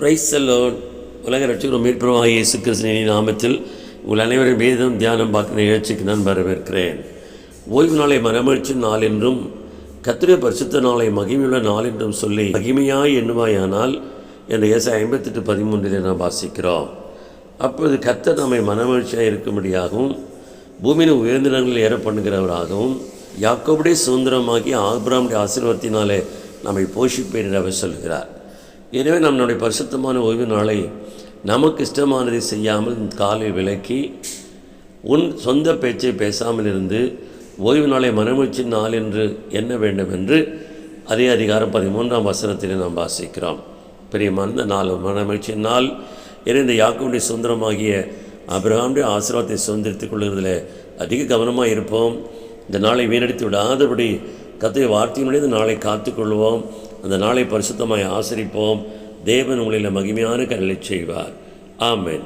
Price செல்லோன் உலக ரட்சகரும் மீட்புறமாக இயேசு கிருஷ்ணனின் நாமத்தில் உங்கள் அனைவரும் வேதம் தியானம் பார்க்கிற நிகழ்ச்சிக்கு நான் வரவேற்கிறேன். ஓய்வு நாளை மனமகிழ்ச்சி நாள் என்றும் கத்திரிய பரிசுத்த நாளை மகிமையுள்ள நாள் என்றும் சொல்லி மகிமையாய் எண்ணுவாயானால் என்ற இயேசு ஐம்பத்தெட்டு பதிமூன்றிலே நாம் வாசிக்கிறோம். அப்பொழுது கத்தர் நம்மை மனமகிழ்ச்சியாக இருக்கும்படியாகவும் பூமியின் உயர்ந்திடங்களில் ஏற பண்ணுகிறவராகவும் யாக்கோபுடைய சுதந்திரமாகி ஆபிராமுடைய ஆசீர்வாதத்தினாலே நம்மை போஷிப்பேன் என்று அவர் சொல்கிறார். எனவே நம்முடைய பரிசுத்தமான ஓய்வு நாளை நமக்கு இஷ்டமானதை செய்யாமல் காலை விலக்கி உன் சொந்த பேச்சை பேசாமல் இருந்து ஓய்வு நாளை மனமகிழ்ச்சி நாள் என்று எண்ண வேண்டும் என்று அதே அதிகாரம் பதிமூன்றாம் வசனத்திலே நாம் வாசிக்கிறோம். பெரிய மந்த நாள் மனமகிழ்ச்சி நாள். என இந்த யாக்கோடைய சுதந்திரமாகிய அபிரகாமுடைய ஆசீர்வாதத்தை சுதந்திரித்துக் கொள்வதில் அதிக கவனமாக இருப்போம். இந்த நாளை வீணடித்து விடாதபடி கத்தை வார்த்தையினுடைய இந்த நாளை காத்துக்கொள்வோம். அந்த நாளை பரிசுத்தமாய் ஆசரிப்போம். தேவன் உங்களில் மகிமையான கரலை செய்வார். ஆமென்.